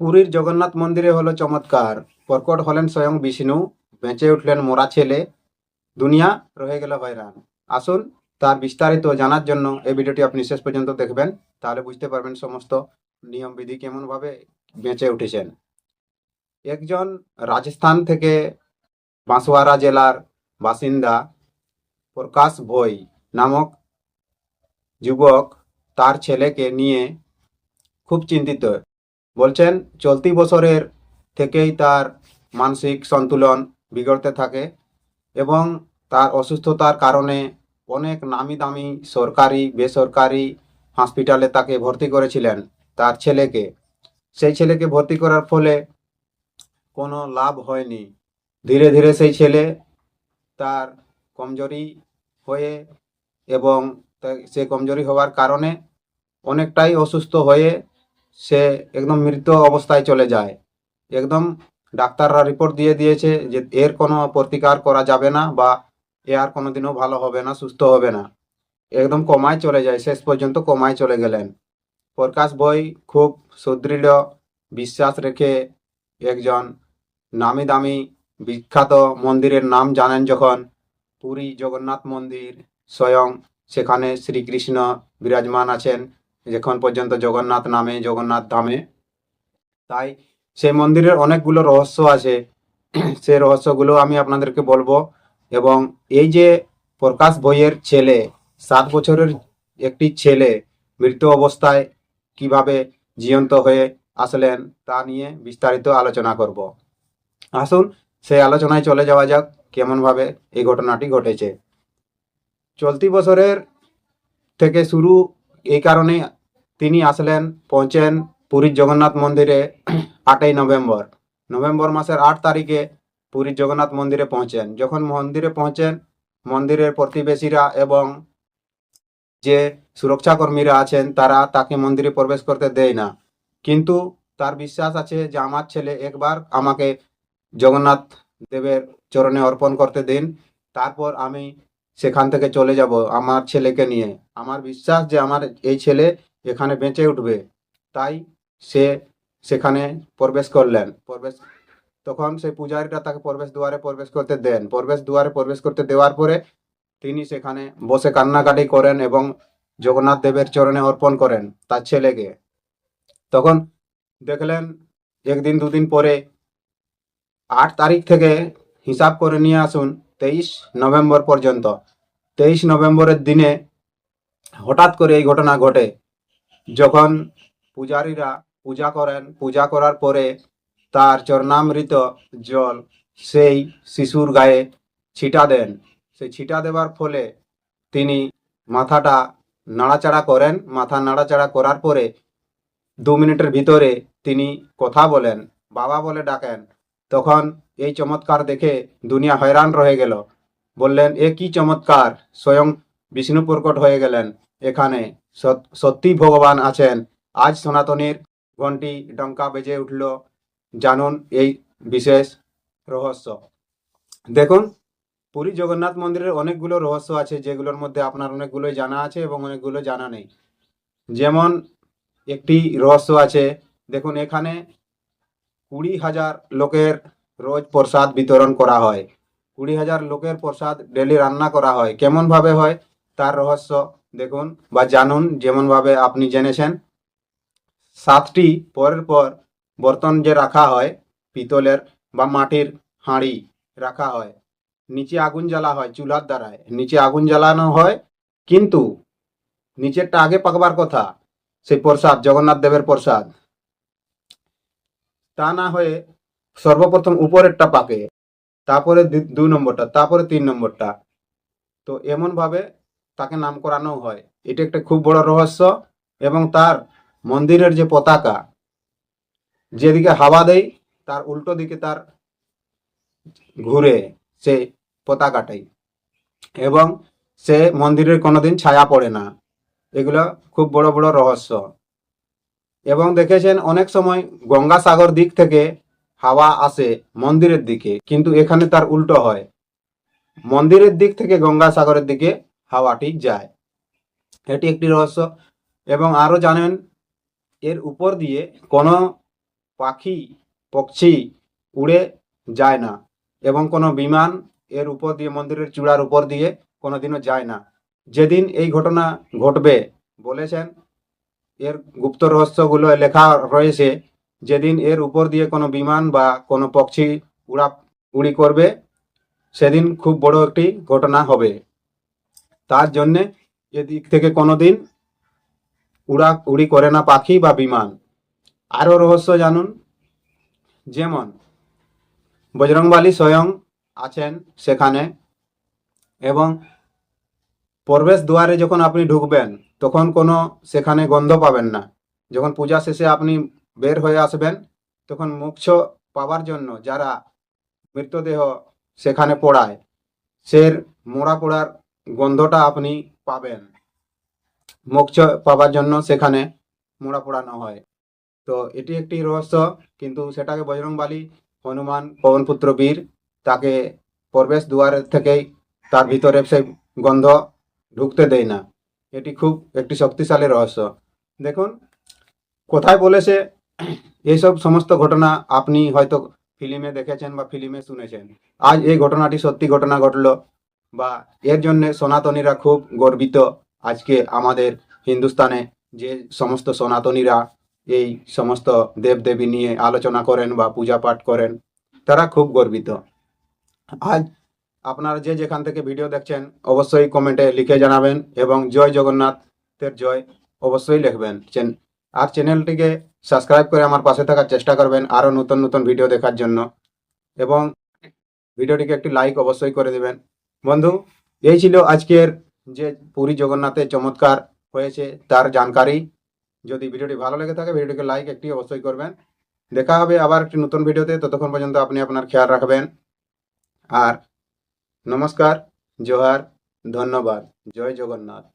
পুরীর জগন্নাথ মন্দিরে হলো চমৎকার। প্রকট হলেন স্বয়ং বিষ্ণু, বেঁচে উঠলেন মোরা ছেলে। দুনিয়া রয়ে গেল হয়রান। আসুন তার বিস্তারিত জানার জন্য এই ভিডিওটি আপনি শেষ পর্যন্ত দেখবেন, তাহলে বুঝতে পারবেন সমস্ত নিয়ম বিধি কেমন বেঁচে উঠেছেন। একজন রাজস্থান থেকে বাঁশওয়ারা জেলার বাসিন্দা প্রকাশ ভই নামক যুবক তার ছেলেকে নিয়ে খুব চিন্তিত। বলছেন, চলতি বছরের থেকেই তার মানসিক সন্তুলন বিগড়তে থাকে এবং তার অসুস্থতার কারণে অনেক নামি দামি সরকারি, বেসরকারি হসপিটালে তাকে ভর্তি করেছিলেন তার ছেলেকে। সেই ছেলেকে ভর্তি করার ফলে কোনো লাভ হয়নি। ধীরে ধীরে সেই ছেলে তার কমজোরি হয়ে এবং সে কমজোরি হওয়ার কারণে অনেকটাই অসুস্থ হয়ে সে একদম মৃত অবস্থায় চলে যায়। একদম ডাক্তাররা রিপোর্ট দিয়ে দিয়েছে যে এর কোনো প্রতিকার করা যাবে না বা এ আর কোনোদিনও ভালো হবে না, সুস্থ হবে না। একদম কমায় চলে যায়, শেষ পর্যন্ত কমায় চলে গেলেন। প্রকাশ বই খুব সুদৃঢ় বিশ্বাস রেখে একজন নামি দামি বিখ্যাত মন্দিরের নাম জানেন যখন পুরী জগন্নাথ মন্দির স্বয়ং সেখানে শ্রীকৃষ্ণ বিরাজমান আছেন। যখন পর্যন্ত জগন্নাথ নামে, জগন্নাথ ধামে। তাই সেই মন্দিরের অনেকগুলো রহস্য আছে। সেই রহস্যগুলো আমি আপনাদেরকে বলব। এবং এই যে প্রকাশ বইয়ের ছেলে, সাত বছরের একটি ছেলে মৃত অবস্থায় কীভাবে জীবন্ত হয়ে আসলেন তা নিয়ে বিস্তারিত আলোচনা করব। আসুন সেই আলোচনায় চলে যাওয়া যাক কেমনভাবে এই ঘটনাটি ঘটেছে। চলতি বছরের থেকে শুরু এই কারণে তিনি আসলেন, পৌঁছেন পুরীর জগন্নাথ মন্দিরে আটই নভেম্বর। নভেম্বর মাসের আট তারিখে পুরীর জগন্নাথ মন্দিরে পৌঁছেন। যখন মন্দিরে পৌঁছেন, মন্দিরের প্রতিবেশীরা এবং যে সুরক্ষা কর্মীরা আছেন, তারা তাকে মন্দিরে প্রবেশ করতে দেয় না। কিন্তু তার বিশ্বাস আছে যে, আমার ছেলে একবার আমাকে জগন্নাথ দেবের চরণে অর্পণ করতে দিন, তারপর আমি সেখান থেকে চলে যাব আমার ছেলেকে নিয়ে। আমার বিশ্বাস যে, আমার এই ছেলে এখানে বেঁচে উঠবে, তাই সে সেখানে প্রবেশ করলেন। প্রবেশ তখন সেই পূজারীটা তাকে প্রবেশ দুয়ারে প্রবেশ করতে দেন। প্রবেশ দুয়ারে প্রবেশ করতে দেওয়ার পরে তিনি সেখানে বসে কান্নাকাটি করেন এবং জগন্নাথ দেবের চরণে অর্পণ করেন তার ছেলেকে। তখন দেখলেন একদিন দুদিন পরে আট তারিখ থেকে হিসাব করে নিয়ে আসুন, তেইশ নভেম্বর পর্যন্ত। তেইশ নভেম্বরের দিনে হঠাৎ করে এই ঘটনা ঘটে। যখন পূজারীরা পূজা করেন, পূজা করার পরে তার চরণামৃত জল সেই শিশুর গায়ে ছিটা দেন। সেই ছিটা দেওয়ার ফলে তিনি মাথাটা নাড়াচাড়া করেন। মাথা নাড়াচাড়া করার পরে দু মিনিটের ভিতরে তিনি কথা বলেন, বাবা বলে ডাকেন। তখন এই চমৎকার দেখে দুনিয়া হয়রান রয়ে গেল। বললেন, এ কি চমৎকার! স্বয়ং বিষ্ণু প্রকট হয়ে গেলেন। এখানে সত- সত্যি ভগবান আছেন। আজ সনাতনীর ঘন্টি ডঙ্কা বেজে উঠল। জানুন এই বিশেষ রহস্য। দেখুন, পুরী জগন্নাথ মন্দিরের অনেকগুলো রহস্য আছে, যেগুলোর মধ্যে আপনার অনেকগুলোই জানা আছে এবং অনেকগুলো জানা নেই। যেমন একটি রহস্য আছে, দেখুন এখানে কুড়ি হাজার লোকের রোজ প্রসাদ বিতরণ করা হয়। কুড়ি হাজার লোকের প্রসাদ ডেলি রান্না করা হয়। কেমন ভাবে হয়? তার রহস্য দেখুন বা জানুন যেমন ভাবে আপনি জেনেছেন। সাতটি পরের পর বর্তন যে রাখা হয়, পিতলের বা মাটির হাঁড়ি রাখা হয়, নিচে আগুন জ্বালা হয় চুলার দ্বারায়, নিচে আগুন জ্বালানো হয়, কিন্তু নিচেরটা আগে পাকবার কথা, সেই প্রসাদ, জগন্নাথ দেবের প্রসাদ। তা না হয়ে সর্বপ্রথম উপরেরটা পাকে, তারপরে দু- দুই নম্বরটা, তারপরে তিন নম্বরটা। তো এমন ভাবে তাকে নাম করানো হয়। এটা একটা খুব বড় রহস্য এবং তার মন্দিরের যে পতাকা, যেদিকে হাওয়া দেয়, তার উল্টো দিকে তার ঘুরে সে পতাকাটাই। এবং সে মন্দিরের কোনোদিন ছায়া পড়ে না। এগুলো খুব বড় বড় রহস্য। এবং দেখেছেন, অনেক সময় গঙ্গাসাগর দিক থেকে হাওয়া আসে মন্দিরের দিকে, কিন্তু এখানে তার উল্টো হয়। মন্দিরের দিক থেকে গঙ্গাসাগরের দিকে হাওয়াটি যায়। এটি একটি রহস্য এবং আরও জানেন, এর উপর দিয়ে কোনো পাখি, পক্ষী উড়ে যায় না এবং কোনো বিমান এর উপর দিয়ে, মন্দিরের চূড়ার উপর দিয়ে কোনোদিনও যায় না। যেদিন এই ঘটনা ঘটবে, বলেছেন, এর গুপ্ত রহস্যগুলো লেখা রয়েছে, যেদিন এর উপর দিয়ে কোনো বিমান বা কোনো পক্ষী উড়া, উড়ি করবে, সেদিন খুব বড় একটি ঘটনা হবে। তার জন্যে এদিক থেকে কোনোদিন উড়া উড়ি করে না পাখি বা বিমান। আরও রহস্য জানুন। যেমন, বজরংবালী স্বয়ং আছেন সেখানে এবং প্রবেশ দুয়ারে যখন আপনি ঢুকবেন, তখন কোনো সেখানে গন্ধ পাবেন না। যখন পূজা শেষে আপনি বের হয়ে আসবেন, তখন মোক্ষ পাওয়ার জন্য যারা মৃতদেহ সেখানে পড়ায়, সের মোড়া পোড়ার গন্ধটা আপনি পাবেন। মোক্ষ পাওয়ার জন্য সেখানে মোড়া পোড়ানো হয়। তো এটি একটি রহস্য, কিন্তু সেটাকে বজরংবালী হনুমান পবনপুত্র বীর তাকে প্রবেশ দুয়ারের থেকেই তার ভিতরে সেই গন্ধ ঢুকতে দেয় না। এটি খুব একটি শক্তিশালী রহস্য। দেখুন, কোথায় বলেছে এইসব সমস্ত ঘটনা আপনি হয়তো ফিল্মে দেখেছেন বা ফিল্মে শুনেছেন। আজ এই ঘটনাটি সত্যি ঘটনা ঘটলো। বা এর জন্য সনাতনীরা খুব গর্বিত আজকে আমাদের হিন্দুস্তানে যে সমস্ত সনাতনীরা এই সমস্ত দেবদেবী নিয়ে আলোচনা করেন বা পূজা পাঠ করেন, তারা খুব গর্বিত। আজ আপনারা যে যেখান থেকে ভিডিও দেখছেন, অবশ্যই কমেন্টে লিখে জানাবেন এবং জয় জগন্নাথের জয় অবশ্যই লিখবেন। আর চ্যানেলটিকে সাবস্ক্রাইব করে আমার পাশে থাকার চেষ্টা করবেন আরও নতুন নতুন ভিডিও দেখার জন্য। এবং ভিডিওটিকে একটি লাইক অবশ্যই করে দেবেন। বন্ধু, এই ছিল আজকের যে পুরী জগন্নাথের চমৎকার হয়েছে তার জানকারি। যদি ভিডিওটি ভালো লেগে থাকে, ভিডিওটিকে লাইক একটি অবশ্যই করবেন। দেখা হবে আবার একটি নতুন ভিডিওতে। ততক্ষণ পর্যন্ত আপনি আপনার খেয়াল রাখবেন। আর নমস্কার, জোহার, ধন্যবাদ। জয় জগন্নাথ।